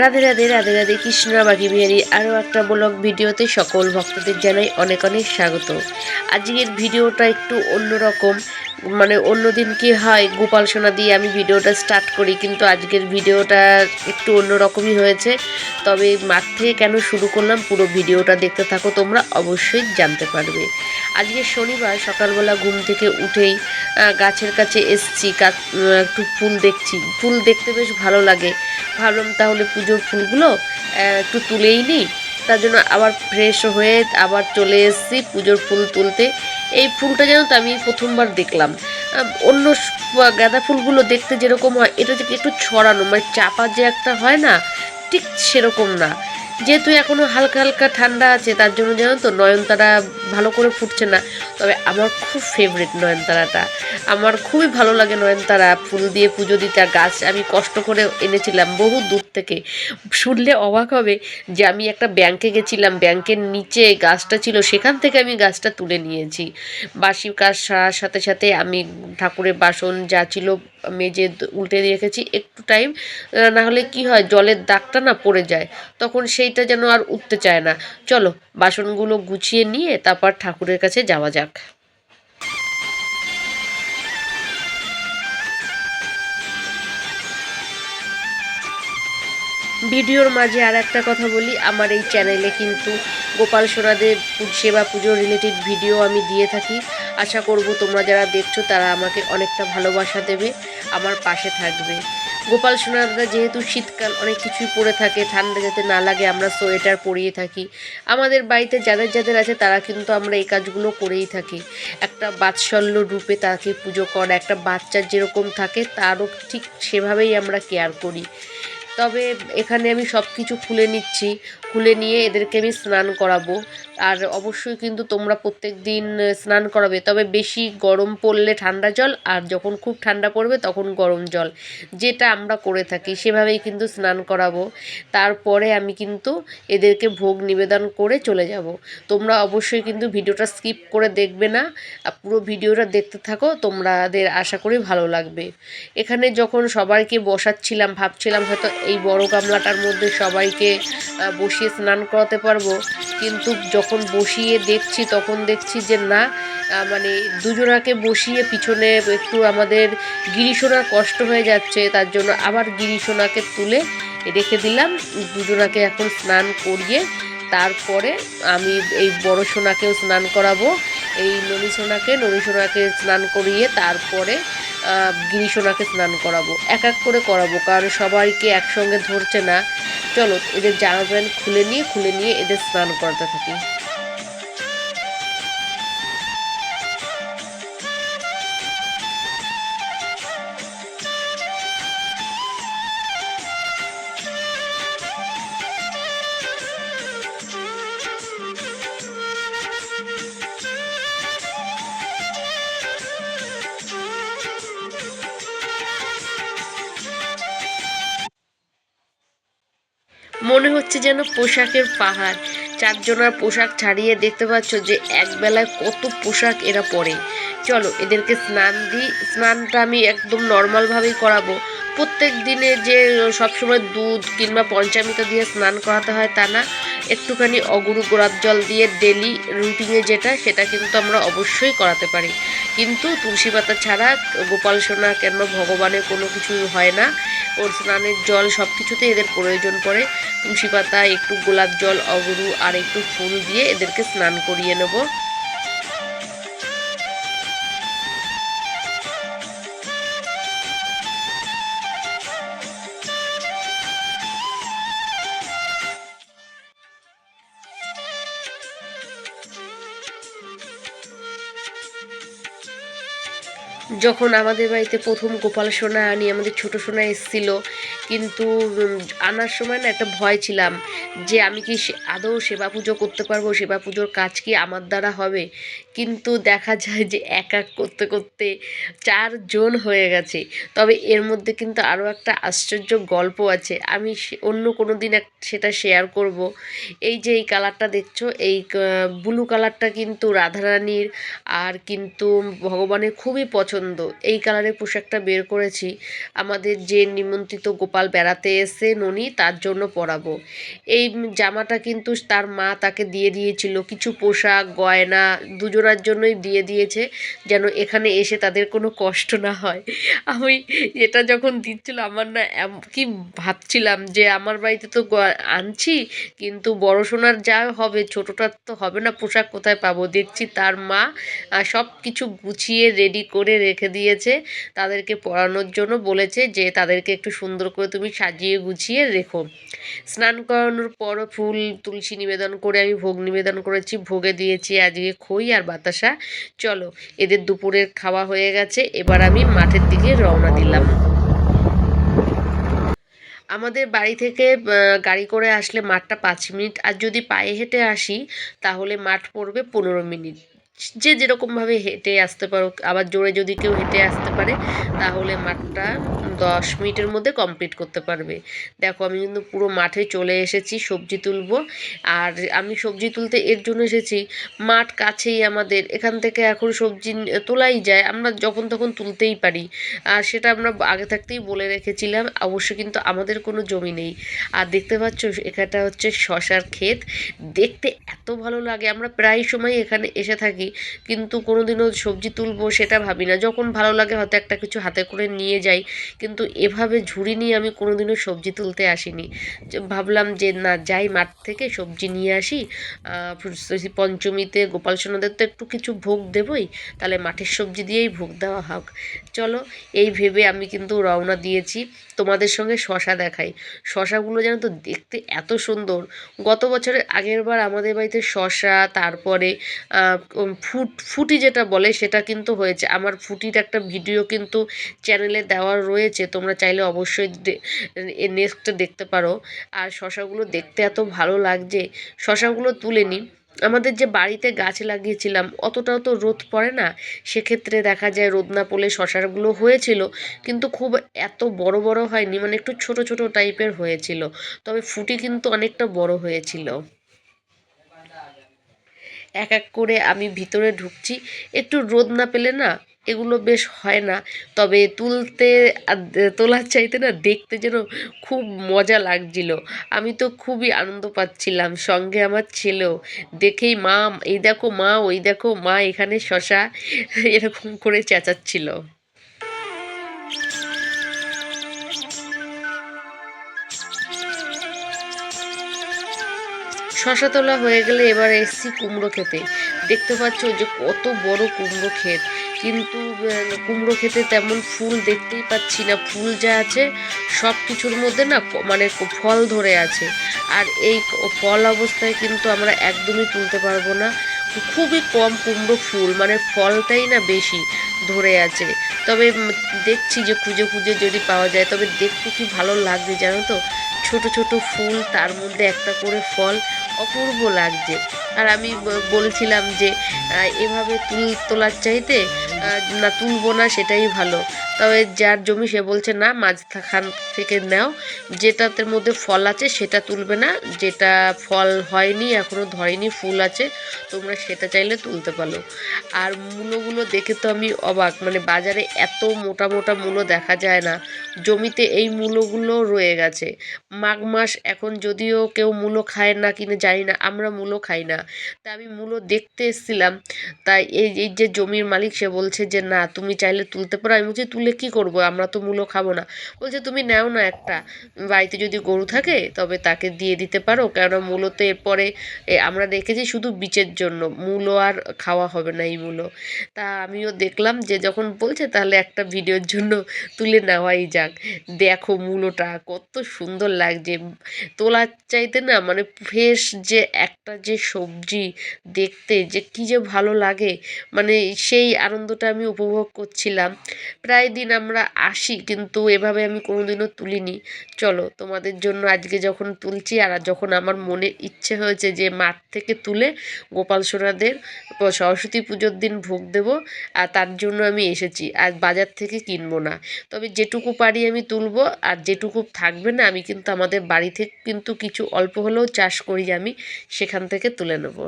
রাধে রাধে রাধে রাধে, কৃষ্ণ বাকি বিহারি। আরও একটা ব্লগ ভিডিওতে সকল ভক্তদের জানাই অনেক অনেক স্বাগত। আজকের ভিডিওটা একটু অন্যরকম। মানে অন্যদিন কি হয়, গোপাল সোনা দিয়ে আমি ভিডিওটা স্টার্ট করি, কিন্তু আজকের ভিডিওটা একটু অন্যরকমই হয়েছে। তবে মাঠ থেকে কেন শুরু করলাম, পুরো ভিডিওটা দেখতে থাকো, তোমরা অবশ্যই জানতে পারবে। আজকে শনিবার, সকালবেলা ঘুম থেকে উঠেই গাছের কাছে এসছি একটু ফুল দেখছি। ফুল দেখতে বেশ ভালো লাগে। ভাবলাম তাহলে পুজোর ফুলগুলো একটু তুলেই নিই। তার জন্য আবার ফ্রেশ হয়ে আবার চলে এসেছি পুজোর ফুল তুলতে। এই ফুলটা যেন তো আমি প্রথমবার দেখলাম। অন্য গাঁদা ফুলগুলো দেখতে যেরকম হয়, এটা যে একটু ছড়ানো মানে চাপা যে একটা হয় না, ঠিক সেরকম না। যেহেতু এখনও হালকা হালকা ঠান্ডা আছে, তার জন্য জানো তো নয়নতারা ভালো করে ফুটছে না। তবে আমার খুব ফেভারিট নয়নতারাটা। আমার খুবই ভালো লাগে নয়নতারা, ফুল দিয়ে পুজো দিতে। গাছ আমি কষ্ট করে এনেছিলাম বহু দূর থেকে। শুনলে অবাক হবে যে আমি একটা ব্যাংকে গেছিলাম। ব্যাংকের নিচে গাছটা ছিল, সেখান থেকে আমি গাছটা তুলে নিয়েছি। বাসি কাজ সারার সাথে সাথে আমি ঠাকুরের বাসন যা ছিল মেজে উল্টে দিয়ে রেখেছি, একটু টাইম না হলে কি হয়, জলের দাগটা না পড়ে যায়, তখন সেইটা যেন আর উঠতে চায় না। চলো, বাসনগুলো গুছিয়ে নিয়ে তারপর ঠাকুরের কাছে যাওয়া যাক। ভিডিওর মাঝে আর একটা কথা বলি, আমার এই চ্যানেলে কিন্তু গোপাল সোনাদের সেবা পুজো রিলেটেড ভিডিও আমি দিয়ে থাকি। আশা করব তোমরা যারা দেখছ, তারা আমাকে অনেকটা ভালোবাসা দেবে, আমার পাশে থাকবে। গোপাল সোনারা যেহেতু শীতকাল, অনেক কিছুই পরে থাকে, ঠান্ডা যাতে না লাগে, আমরা সোয়েটার পরিয়ে থাকি। আমাদের বাড়িতে যাদের যাদের আছে, তারা কিন্তু আমরা এই কাজগুলো করেই থাকি। একটা বাৎসল্য রূপে তাকে পুজো করা, একটা বাচ্চার যেরকম থাকে, তারও ঠিক সেভাবেই আমরা কেয়ার করি। তবে এখানে আমি সব কিছু খুলে নিচ্ছি। খুলে নিয়ে এদেরকে আমি স্নান করাবো। আর অবশ্যই কিন্তু তোমরা প্রত্যেক দিন স্নান করাবে। তবে বেশি গরম পড়লে ঠান্ডা জল আর যখন খুব ঠান্ডা পড়বে তখন গরম জল। যেটা আমরা করে থাকি সেভাবেই কিন্তু স্নান করাবো। তারপরে আমি কিন্তু এদেরকে ভোগ নিবেদন করে চলে যাব। তোমরা অবশ্যই কিন্তু ভিডিওটা স্কিপ করে দেখবে না। পুরো ভিডিওটা দেখতে থাকো তোমাদের আশা করি ভালো লাগবে। এখানে যখন সবাইকে বসাচ্ছিলাম ভাবছিলাম হয়তো এই বড় গামলাটার মধ্যে সবাইকে আহ, বসিয়ে স্নান করাতে পারব। কিন্তু যখন বসিয়ে দেখছি তখন দেখছি যে না মানে দুজনাকে বসিয়ে পিছনে একটু আমাদের গিরিশোনার কষ্ট হয়ে যাচ্ছে তার জন্য আবার গিরিশোনাকে তুলে রেখে দিলাম। দুজনাকে এখন স্নান করিয়ে তারপরে আমি এই বড় সোনাকেও স্নান করাবো। এই ননী সোনাকে সোনাকে স্নান করিয়ে তারপরে আহ, গিরি সোনাকে স্নান করাবো। এক এক করে করাবো কারণ সবাইকে একসঙ্গে ধরছে না। চলো এদের জামা প্যান্ট খুলে নিয়ে খুলে নিয়ে এদের স্নান করাতে থাকি। মনে হচ্ছে যেন পোশাকের পাহাড়। চারজনার পোশাক ছাড়িয়ে দেখতে পাচ্ছ যে একবেলায় কত পোশাক এরা পরে। চলো, এদেরকে স্নান দিই। স্নানটা আমি একদম নর্মালভাবেই করাবো। প্রত্যেক দিনে যে সবসময় দুধ কিংবা পঞ্চামৃত দিয়ে স্নান করাতে হয় তা না। একটুখানি অগুরু গোলাপ জল দিয়ে ডেলি রুটিনে যেটা, সেটা কিন্তু আমরা অবশ্যই করাতে পারি। কিন্তু তুলসী পাতা ছাড়া গোপাল সোনা কেন ভগবানের কোনো কিছুই হয় না। ওর স্নানের জল সব কিছুতে এদের প্রয়োজন পড়ে। তুলসী পাতা, একটু গোলাপ জল, অগুরু আর একটু ফুল দিয়ে এদেরকে স্নান করিয়ে নেব। যখন আমাদের বাড়িতে প্রথম গোপাল সোনা আনি আমাদের ছোট সোনা এসেছিল কিন্তু আনার সময় না একটা ভয় ছিলাম যে আমি কি আদৌ সেবা পুজো করতে পারব? সেবা পুজোর কাজ কি আমার দ্বারা হবে? কিন্তু দেখা যায় যে এক এক করতে করতে চারজন হয়ে গেছে। তবে এর মধ্যে কিন্তু আরও একটা আশ্চর্য গল্প আছে। আমি অন্য কোনো দিন এক, সেটা শেয়ার করব। এই যে এই কালারটা দেখছ, এই ব্লু কালারটা কিন্তু রাধারানীর আর কিন্তু ভগবানের খুবই পছন্দ। এই কালারের পোশাকটা বের করেছি। আমাদের যে নিমন্ত্রিত গোপাল গোপাল বেড়াতে এসে ননি তার জন্য পরাবো এই জামাটা কিন্তু তার মা তাকে দিয়ে দিয়েছিল। কিছু পোশাক, গয়না দুজনার জন্যই দিয়ে দিয়েছে যেন এখানে এসে তাদের কোনো কষ্ট না হয়। আমি এটা যখন দিচ্ছিল আমার না কি ভাবছিলাম যে আমার বাড়িতে তো আনছি কিন্তু বড় সোনার যা হবে ছোটোটার তো হবে না, পোশাক কোথায় পাবো? দেখছি তার মা সব কিছু গুছিয়ে রেডি করে রেখে দিয়েছে। তাদেরকে পড়ানোর জন্য বলেছে যে তাদেরকে একটু সুন্দর করে তুমি সাজিয়ে গুছিয়ে রেখো। স্নান করানোর পর ফুল তুলসী নিবেদন করে আমি ভোগ নিবেদন করেছি, ভোগে দিয়েছি, আজকে খই আর বাতাসা। চলো, এদের দুপুরের খাওয়া হয়ে গেছে, এবার আমি মাঠের দিকে রওনা দিলাম। আমাদের বাড়ি থেকে গাড়ি করে আসলে মাঠটা পাঁচ মিনিট, আর যদি পায়ে হেঁটে আসি, তাহলে মাঠ পড়বে পনেরো মিনিট। যে যেরকমভাবে হেঁটে আসতে পারো, আবার জোরে যদি কেউ হেঁটে আসতে পারে, তাহলে মাঠটা দশ মিনিটের মধ্যে কমপ্লিট করতে পারবে। দেখো, আমি কিন্তু পুরো মাঠে চলে এসেছি, সবজি তুলবো। আর আমি সবজি তুলতে এর জন্য এসেছি, মাঠ কাছেই আমাদের, এখান থেকে এখন সবজি তোলাই যায়, আমরা যখন তখন তুলতেই পারি। আর সেটা আমরা আগে থাকতেই বলে রেখেছিলাম, অবশ্য কিন্তু আমাদের কোনো জমি নেই। আর দেখতে পাচ্ছ, এখানটা হচ্ছে শশার ক্ষেত, দেখতে এত ভালো লাগে, আমরা প্রায় সময় এখানে এসে থাকি। কিন্তু কোনো দিনও সবজি তুলবো সেটা ভাবি না। যখন ভালো লাগে হয়তো একটা কিছু হাতে করে নিয়ে যাই, কিন্তু এভাবে ঝুড়ি নিয়ে আমি কোনো দিনও সবজি তুলতে আসিনি। ভাবলাম যে না, যাই মাঠ থেকে সবজি নিয়ে আসি পঞ্চমীতে গোপাল সোনাদের তো একটু কিছু ভোগ দেবই, তাহলে মাঠের সবজি দিয়েই ভোগ দেওয়া হোক। চলো, এই ভেবে আমি কিন্তু রওনা দিয়েছি। তোমাদের সঙ্গে শশা দেখাই। শশাগুলো যেন তো দেখতে এত সুন্দর। গত বছরের আগের বার আমাদের বাড়িতে শশা, তারপরে ফুট, ফুটি যেটা বলে সেটা কিন্তু হয়েছে। আমার ফুটির একটা ভিডিও কিন্তু চ্যানেলে দেওয়া রয়েছে, তোমরা চাইলে অবশ্যই নেক্সট দেখতে পারো। আর শশাগুলো দেখতে এত ভালো লাগছে। শশাগুলো তুলে নিই। আমাদের যে বাড়িতে গাছ লাগিয়েছিলাম, অতটাও তো রোদ পড়ে না। সেক্ষেত্রে দেখা যায় রোদ না পড়লে শশাগুলো হয়েছিল, কিন্তু খুব এত বড় বড় হয়নি মানে একটু ছোট ছোট টাইপের হয়েছিল। তবে ফুটি কিন্তু অনেকটা বড় হয়েছিল। এক এক করে আমি ভিতরে ঢুকছি। একটু রোদ না পেলে না এগুলো বেশ হয় না। তবে তুলতে তোলার চাইতে না দেখতে যেন খুব মজা লাগছিল। আমি তো খুবই আনন্দ পাচ্ছিলাম। সঙ্গে আমার ছেলেও। দেখেই মা, এই দেখো মা, ওই দেখো মা, এখানে শশা। এরকম করে চেঁচাচ্ছিল। শশা তোলা হয়ে গেলে এবার এসছি কুমড়ো খেতে। দেখতে পাচ্ছ যে কত বড় কুমড়ো ক্ষেত। কিন্তু কুমড়ো খেতে তেমন ফুল দেখতেই পাচ্ছি না। ফুল যা আছে সব কিছুর মধ্যে না মানে ফল ধরে আছে। আর এই ফল অবস্থায় কিন্তু আমরা একদমই তুলতে পারব না। খুবই কম কুমড়ো ফুল মানে ফলটাই না বেশি ধরে আছে। তবে দেখছি যে খুঁজে খুঁজে যদি পাওয়া যায়, তবে দেখতে কি ভালো লাগবে জানো তো? ছোট ছোট ফুল, তার মধ্যে একটা করে ফল অপূর্ব লাগছে। আর আমি বলছিলাম যে এভাবে তুল তোলার চাইতে না তুলবো না সেটাই ভালো। তবে যার জমি সে বলছে, না, মাঝখান থেকে নাও। যেটাতে মধ্যে ফল আছে সেটা তুলবে না। যেটা ফল হয়নি এখনও ধরেনি, ফুল আছে, তোমরা সেটা চাইলে তুলতে পারো। আর মূলোগুলো দেখে তো আমি অবাক। মানে বাজারে এত মোটা মোটা মূলো দেখা যায় না। জমিতে এই মূলোগুলো রয়ে গেছে। মাঘ মাস এখন যদিও কেউ মূলো খায় না কিনে জানি না, আমরা মূলো খাই না। তা আমি মূলো দেখতে এসেছিলাম। তাই এই যে জমির মালিক সে বলছে যে না তুমি চাইলে তুলতে পারো। আমি বলছি তুলে কী করব? আমরা তো মূলো খাব না। বলছে তুমি নাও না একটা। বাড়িতে যদি গরু থাকে তবে তাকে দিয়ে দিতে পারো। কেননা মূলোতে এরপরে এ, আমরা রেখেছি শুধু বীজের জন্য। মূলো আর খাওয়া হবে না এই মূলো তা আমিও দেখলাম যে যখন বলছে তাহলে একটা ভিডিওর জন্য তুলে নেওয়াই যাক। দেখো মূলোটা কত সুন্দর লাগছে। তোলার চাইতে না মানে ফ্রেশ যে একটা যে সবজি দেখতে যে কী যে ভালো লাগে মানে সেই আনন্দটা আমি উপভোগ করছিলাম। প্রায় দিন আমরা আসি, কিন্তু এভাবে আমি কোনোদিনও তুলিনি। চলো, তোমাদের জন্য আজকে যখন তুলছি, আর যখন আমার মনে ইচ্ছে হয়েছে যে মাঠ থেকে তুলে গোপাল সোনাদের সরস্বতী পুজোর দিন ভোগ দেবো, আর তার জন্য আমি এসেছি। আর বাজার থেকে কিনবো না। তবে যেটুকু পারি আমি তুলবো, আর যেটুকু থাকবে না, আমি কিন্তু আমাদের বাড়ি থেকে কিন্তু কিছু অল্প হলেও চাষ করি আমি, সেখান থেকে তুলে নেব।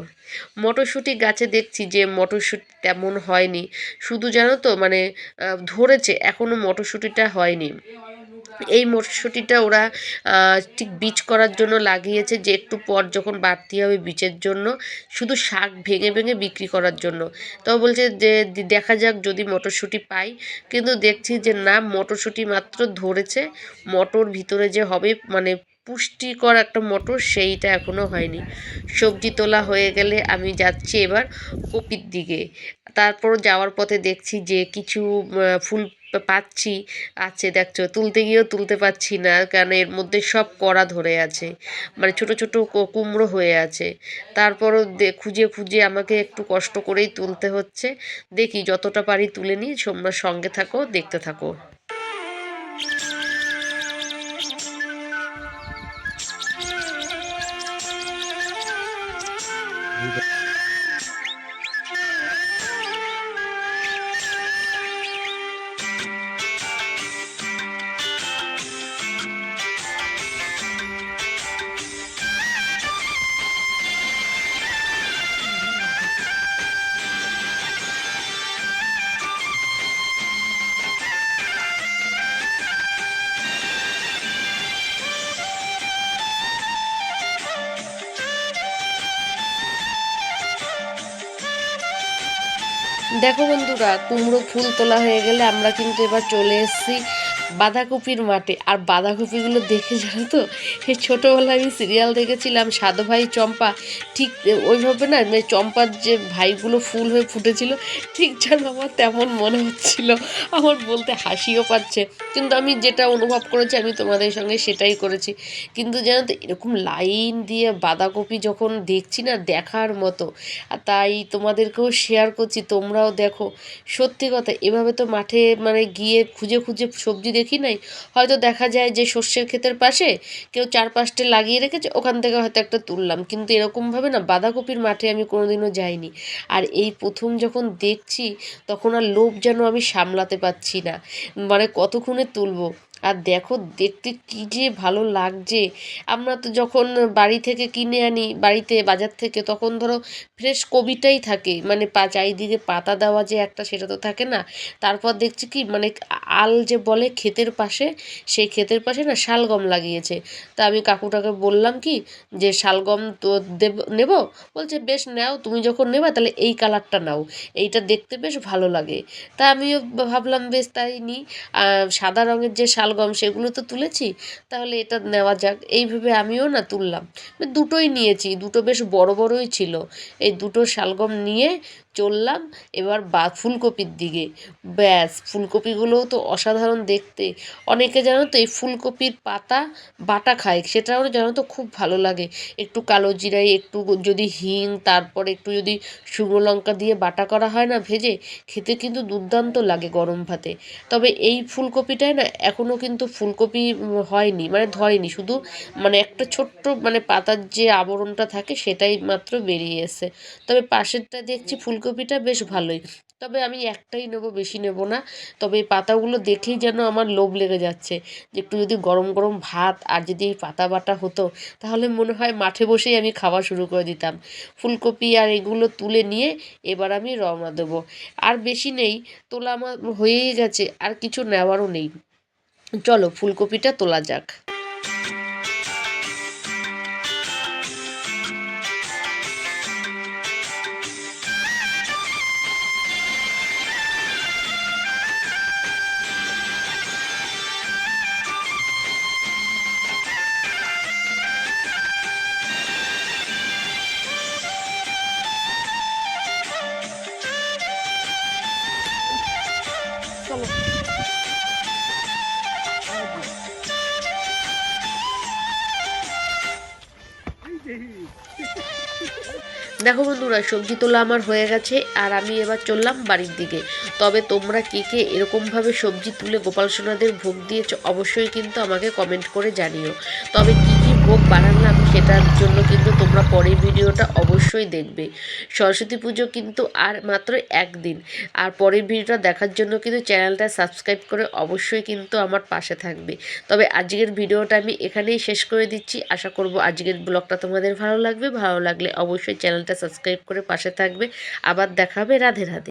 মটরশুঁটি গাছে দেখছি যে মটরশুঁটি তেমন হয়নি। শুধু জানো তো মানে ধরেছে এখনও মটরশুঁটিটা হয়নি। এই মটরশুঁটিটা ওরা ঠিক বীজ করার জন্য লাগিয়েছে যে একটু পর যখন বাড়তি হবে বীজের জন্য, শুধু শাক ভেঙে ভেঙে বিক্রি করার জন্য। তো বলছে যে দেখা যাক যদি মটরশুঁটি পাই। কিন্তু দেখছি যে না, মটরশুঁটি মাত্র ধরেছে, মটর ভিতরে যে হবে মানে পুষ্টিকর একটা মটর, সেইটা এখনও হয়নি। সবজি তোলা হয়ে গেলে আমি যাচ্ছি এবার কপির দিকে। তারপর যাওয়ার পথে দেখছি যে কিছু ফুল পাচ্ছি। আছে দেখছ, তুলতে গিয়েও তুলতে পারছি না, কারণ এর মধ্যে সব কড়া ধরে আছে। মানে ছোট ছোট কুমড়ো হয়ে আছে। তারপরও খুঁজে খুঁজে আমাকে একটু কষ্ট করেই তুলতে হচ্ছে। দেখি যতটা পারি তুলে নিই, তোমরা সঙ্গে থাকো, দেখতে থাকো। দেখো বন্ধুরা কুমড়ো ফুল তোলা হয়ে গেলে আমরা কিন্তু এবার চলে এসেছি বাঁধাকপির মাঠে। আর বাঁধাকপিগুলো দেখে জানো তো এই ছোটোবেলায় আমি সিরিয়াল দেখেছিলাম, সাধু ভাই, চম্পা, ঠিক ওইভাবে না মানে চম্পার যে ভাইগুলো ফুল হয়ে ফুটেছিল, ঠিক যেন আমার তেমন মনে হচ্ছিল। আমার বলতে হাসিও পাচ্ছে। কিন্তু আমি যেটা অনুভব করেছি, আমি তোমাদের সঙ্গে সেটাই করেছি। কিন্তু জানো তো, এরকম লাইন দিয়ে বাঁধাকপি যখন দেখছি না, দেখার মতো, আর তাই তোমাদেরকেও শেয়ার করছি, তোমরাও দেখো। সত্যি কথা, এভাবে তো মাঠে মানে গিয়ে খুঁজে খুঁজে সবজি দেখি নাই। হয়তো দেখা যায় যে শস্যের ক্ষেতের পাশে কেউ চার পাঁচটা লাগিয়ে রেখেছে, ওখান থেকে হয়তো একটা তুললাম। কিন্তু এরকমভাবে না, বাঁধাকপির মাঠে আমি কোনোদিনও যাইনি। আর এই প্রথম যখন দেখছি, তখন আর লোভ যেন আমি সামলাতে পারছি না। মানে কতক্ষণে তুলবো? আর দেখো দেখতে কী যে ভালো লাগছে। আমরা তো যখন বাড়ি থেকে কিনে আনি, বাড়িতে বাজার থেকে, তখন ধরো ফ্রেশ কবিটাই থাকে। মানে পা, চারিদিকে পাতা দেওয়া যে একটা, সেটা তো থাকে না। তারপর দেখছি কি মানে আল যে বলে ক্ষেতের পাশে, সেই ক্ষেতের পাশে না শালগম লাগিয়েছে। তা আমি কাকুটাকে বললাম কি, যে শালগম তো দেব, নেব? বলছে, বেশ নাও, তুমি যখন নেবা, তাহলে এই কালারটা নাও। এইটা দেখতে বেশ ভালো লাগে। তা আমিও ভাবলাম, বেশ, তাই নিই সাদা রঙের যে শালগম সেগুলো তো তুলেছি, তাহলে এটা নেওয়া যাক। এইভাবে আমিও না তুললাম। দুটোই নিয়েছি, দুটো বেশ বড় বড়ই ছিল। এই দুটো শালগম নিয়ে চললাম, এবার বা, ফুলকপির দিকে। ব্যাস, ফুলকপিগুলোও তো অসাধারণ দেখতে। অনেকে জানো তো, এই ফুলকপির পাতা বাটা খায়, সেটাও জানো তো খুব ভালো লাগে। একটু কালো জিরাই একটু যদি হিং, তারপর একটু যদি শুকনো লঙ্কা দিয়ে বাটা করা হয় না ভেজে, খেতে কিন্তু দুর্দান্ত লাগে গরম ভাতে। তবে এই ফুলকপিটায় না এখনও কিন্তু ফুলকপি হয়নি মানে ধরেনি, শুধু মানে একটা ছোট্ট মানে পাতার যে আবরণটা থাকে, সেটাই মাত্র বেরিয়ে এসে তবে পাশেরটা দেখছি ফুলকপিটা বেশ ভালোই। তবে আমি একটাই নেব, বেশি নেব না। তবে এই পাতাগুলো দেখেই যেন আমার লোভ লেগে যাচ্ছে যে একটু যদি গরম গরম ভাত আর যদি এই পাতা বাটা হতো, তাহলে মনে হয় মাঠে বসেই আমি খাওয়া শুরু করে দিতাম। ফুলকপি আর এগুলো তুলে নিয়ে এবার আমি রওনা দেবো। আর বেশি নেই, তোলা আমার হয়েই গেছে, আর কিছু নেওয়ারও নেই। চলো, ফুলকপিটা তোলা যাক। দেখো বন্ধুরা, সবজি তোলা আমার হয়ে গেছে আর আমি এবার চললাম বাড়ির দিকে। তবে তোমরা কে কে এরকমভাবে সবজি তুলে গোপাল সোনাদের ভোগ দিয়েছ অবশ্যই কিন্তু আমাকে কমেন্ট করে জানিও। তবে কী বানালাম সেটার জন্য কিন্তু তোমরা পরের ভিডিওটা অবশ্যই দেখবে। সরস্বতী পুজো কিন্তু আর মাত্র একদিন। আর পরের ভিডিওটা দেখার জন্য কিন্তু চ্যানেলটা সাবস্ক্রাইব করে অবশ্যই কিন্তু আমার পাশে থাকবে। তবে আজকের ভিডিওটা আমি এখানেই শেষ করে দিচ্ছি। আশা করব আজকের ব্লগটা তোমাদের ভালো লাগবে। ভালো লাগলে অবশ্যই চ্যানেলটা সাবস্ক্রাইব করে পাশে থাকবে। আবার দেখাবে রাধে রাধে।